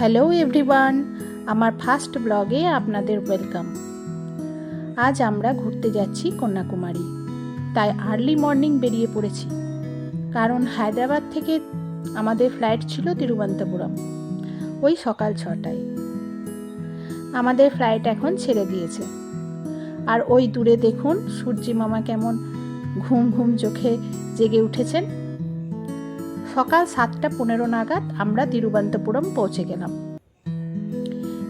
Hello everyone আমার first ব্লগে আপনাদের ওয়েলকাম আজ আমরা ঘুরতে যাচ্ছি কন্যাকুমারী। তাই আর্লি মর্নিং বেরিয়ে পড়েছি। কারণ হায়দ্রাবাদ থেকে আমাদের ফ্লাইট ছিল তিরুবন্তপুরম ওই সকাল ছটায়। আমাদের ফ্লাইট এখন ছেড়ে দিয়েছে। আর ওই দূরে দেখুন সূর্যি মামা কেমন ঘুম ঘুম চোখে জেগে উঠেছেন। সকাল সাতটা পনেরো নাগাদ আমরা তিরুবন্তপুরম পৌঁছে গেলাম।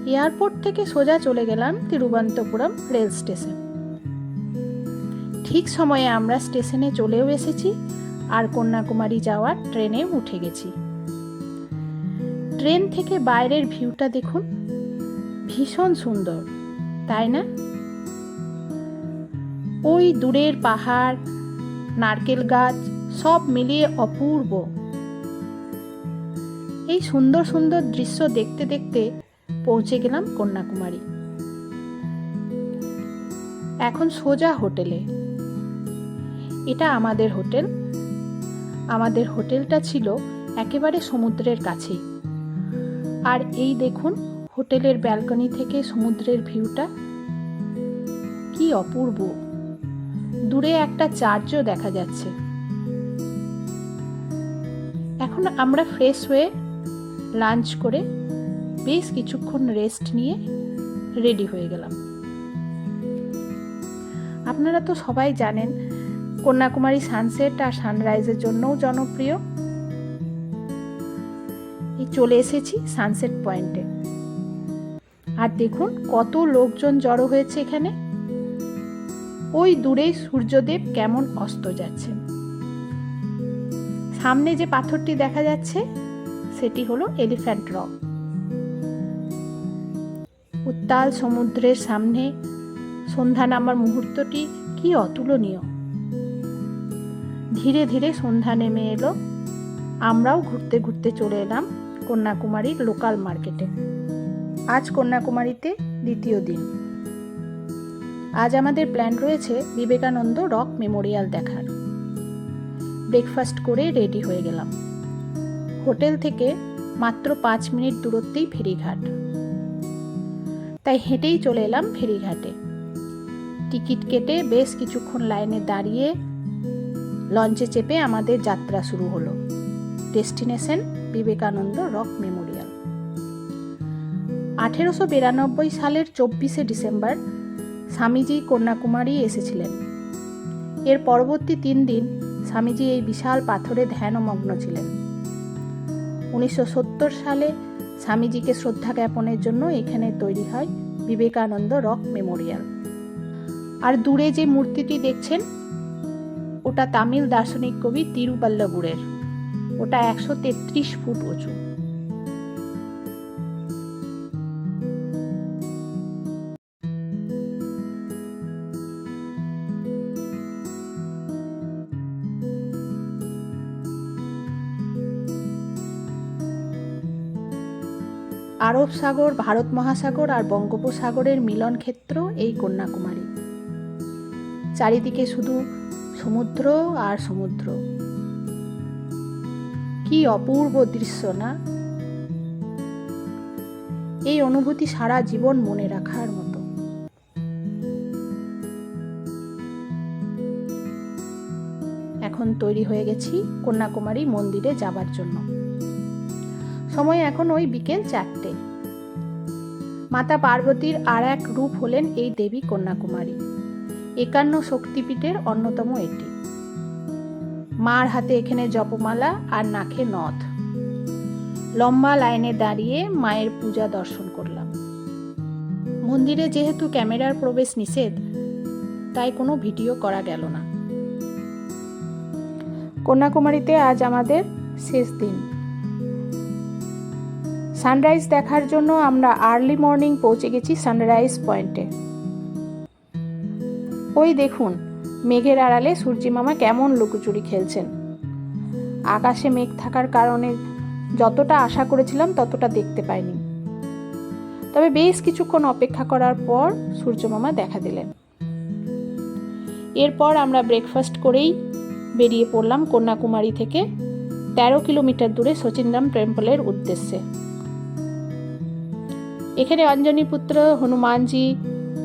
এয়ারপোর্ট থেকে সোজা চলে গেলাম তিরুবন্তপুরম রেল স্টেশন। ঠিক সময়ে আমরা স্টেশনে চলেও এসেছি আর কন্যাকুমারী যাওয়ার ট্রেনে উঠে গেছি। ট্রেন থেকে বাইরের ভিউটা দেখুন। ভীষণ সুন্দর, তাই না? ওই দূরের পাহাড়, নারকেল গাছ, সব মিলিয়ে অপূর্ব। এই সুন্দর সুন্দর দৃশ্য দেখতে দেখতে পৌঁছে গেলাম কন্যাকুমারী। এখন সোজা হোটেলে। এটা আমাদের হোটেল। আমাদের হোটেলটা ছিল একেবারে সমুদ্রের কাছেই আর এই দেখুন, হোটেলের ব্যালকনি থেকে সমুদ্রের ভিউটা। কি অপূর্ব! দূরে একটা চার্চও দেখা যাচ্ছে। এখন আমরা ফ্রেশ হয়ে লাঞ্চ করে বেশ কিছুক্ষণ রেস্ট নিয়ে রেডি হয়ে গেলাম। আপনারা তো সবাই জানেন, কন্যাকুমারী সানসেট আর সানরাইজের জন্যও জনপ্রিয়। এই চলে এসেছি সানসেট পয়েন্টে। আর দেখুন কত লোকজন জড়ো হয়েছে এখানে। ওই দূরেই সূর্যদেব কেমন অস্ত যাচ্ছেন। সামনে যে পাথরটি দেখা যাচ্ছে সেটি হলো এলিফ্যান্ট রক। উত্তাল সমুদ্রের সামনে সন্ধ্যা নামার মুহূর্তটি কি অতুলনীয়? ধীরে ধীরে সন্ধ্যা নেমে এলো। আমরাও ঘুরতে ঘুরতে চলে এলাম কন্যাকুমারীর লোকাল মার্কেটে। আজ কন্যাকুমারীতে দ্বিতীয় দিন। আজ আমাদের প্ল্যান রয়েছে বিবেকানন্দ রক মেমোরিয়াল দেখার। ব্রেকফাস্ট করে রেডি হয়ে গেলাম। হোটেল থেকে মাত্র পাঁচ মিনিট দূরত্বেই ফেরিঘাট। তাই হেঁটেই চলে এলাম ফেরিঘাটে। টিকিট কেটে বেশ কিছুক্ষণ লাইনে দাঁড়িয়ে লঞ্চে চেপে আমাদের যাত্রা শুরু হলো। Destination Vivekananda rock memorial. আঠেরোশো বিরানব্বই সালের চব্বিশে ডিসেম্বর স্বামীজি কন্যাকুমারী এসেছিলেন। এর পরবর্তী তিন দিন স্বামীজি এই বিশাল পাথরে ধ্যানমগ্ন ছিলেন। উনিশশো সত্তর সালে স্বামীজিকে শ্রদ্ধা জ্ঞাপনের জন্য এখানে তৈরি হয় বিবেকানন্দ রক মেমোরিয়াল। আর দূরে যে মূর্তিটি দেখছেন, ওটা তামিল দার্শনিক কবি তিরুপাল্লবুরের। ওটা একশো তেত্রিশ ফুট উঁচু। আরব সাগর, ভারত মহাসাগর আর বঙ্গোপসাগরের মিলন ক্ষেত্র এই কন্যাকুমারী। চারিদিকে শুধু সমুদ্র আর সমুদ্র। কি অপূর্ব দৃশ্য না? এই অনুভূতি সারা জীবন মনে রাখার মতো। এখন তৈরি হয়ে গেছি কন্যাকুমারী মন্দিরে যাবার জন্য। সময় এখন ওই বিকেল চারটে। মাতা পার্বতীর আর এক রূপ হলেন এই দেবী কন্যাকুমারী। একান্ন শক্তিপীঠের অন্যতম এটি। মার হাতে এখানে জপমালা আর নাখে নথ। লম্বা লাইনে দাঁড়িয়ে মায়ের পূজা দর্শন করলাম। মন্দিরে যেহেতু ক্যামেরার প্রবেশ নিষেধ, তাই কোনো ভিডিও করা গেল না। কন্যাকুমারীতে আজ আমাদের শেষ দিন। সানরাইজ দেখার জন্য আমরা আর্লি মর্নিং পৌঁছে গেছি সানরাইজ পয়েন্টে। ওই দেখুন, মেঘের আড়ালে সূর্যি মামা কেমন লুকোচুরি খেলছেন। আকাশে মেঘ থাকার কারণে যতটা আশা করেছিলাম ততটা দেখতে পাইনি। তবে বেশ কিছুক্ষণ অপেক্ষা করার পর সূর্য মামা দেখা দিলেন। এরপর আমরা ব্রেকফাস্ট করেই বেরিয়ে পড়লাম কন্যাকুমারী থেকে। তেরো কিলোমিটার দূরে সচিনরাম টেম্পলের উদ্দেশ্যে। এখানে অঞ্জনী পুত্র হনুমানজি,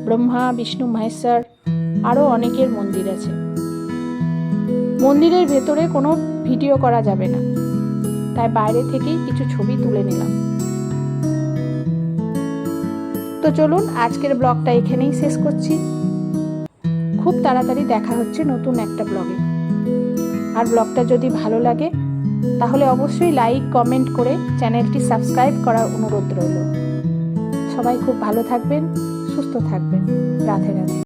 ব্রহ্মা, বিষ্ণু মহেশ্বর আরও অনেকের মন্দির আছে। মন্দিরের ভেতরে কোনো ভিডিও করা যাবে না। তাই বাইরে থেকেই কিছু ছবি তুলে নিলাম। তো চলুন, আজকের ব্লগটা এখানেই শেষ করছি। খুব তাড়াতাড়ি দেখা হচ্ছে নতুন একটা ব্লগে। আর ব্লগটা যদি ভালো লাগে, তাহলে অবশ্যই লাইক, কমেন্ট করে চ্যানেলটি সাবস্ক্রাইব করার অনুরোধ রইল। সবাই খুব ভালো থাকবেন সুস্থ থাকবেন। রাধে রাধে।